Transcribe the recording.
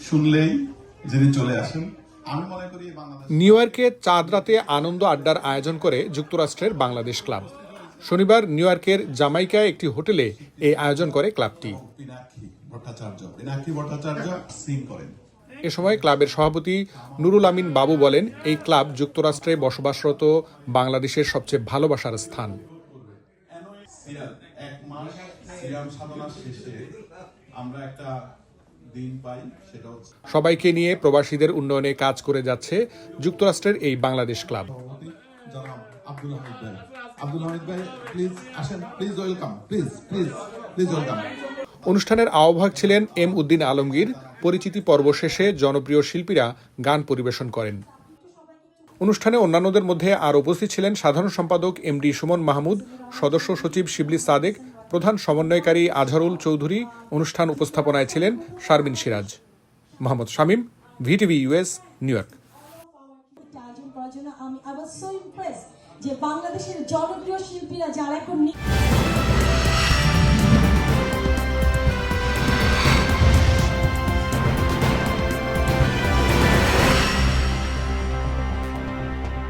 শুনলেই যিনি চলে আসেন নিউ ইয়র্কে চাঁদ রাতে আনন্দ আড্ডার আয়োজন করে যুক্তরাষ্ট্রের বাংলাদেশ ক্লাব। শনিবার নিউ ইয়র্কের জামাইকায় একটি হোটেলে এই আয়োজন করে ক্লাবটি। এ সময় ক্লাবের সভাপতি নুরুল আমিন বাবু বলেন এই ক্লাব যুক্তরাষ্ট্রে বসবাসরত বাংলাদেশের সবচেয়ে ভালোবাসার স্থান। আমরা একটা দিন পাই সেটা হচ্ছে সবাইকে নিয়ে প্রবাসীদের উন্নয়নে কাজ করে যাচ্ছে যুক্তরাষ্ট্রের এই বাংলাদেশ ক্লাব। জনাব আব্দুল হামিদ ভাই। আব্দুল হামিদ ভাই প্লিজ আসেন please welcome please please please welcome অনুষ্ঠানের আহ্বায়ক ছিলেন এম উদ্দিন আলমগীর। পরিচিতি পর্ব শেষে জনপ্রিয় শিল্পীরা গান পরিবেশন করেন। অনুষ্ঠানে অন্যান্যদের মধ্যে আর উপস্থিত ছিলেন সাধারণ সম্পাদক এম ডি সুমন মাহমুদ সদস্য সচিব শিবলি সাদেক প্রধান সমন্বয়কারী আজহারুল চৌধুরী অনুষ্ঠান উপস্থাপনায় ছিলেন Sharmin Siraj. Mohammad Shamim, VTV US New York. যে বাংলাদেশের জনপ্রিয় শিল্পীরা যারা এখন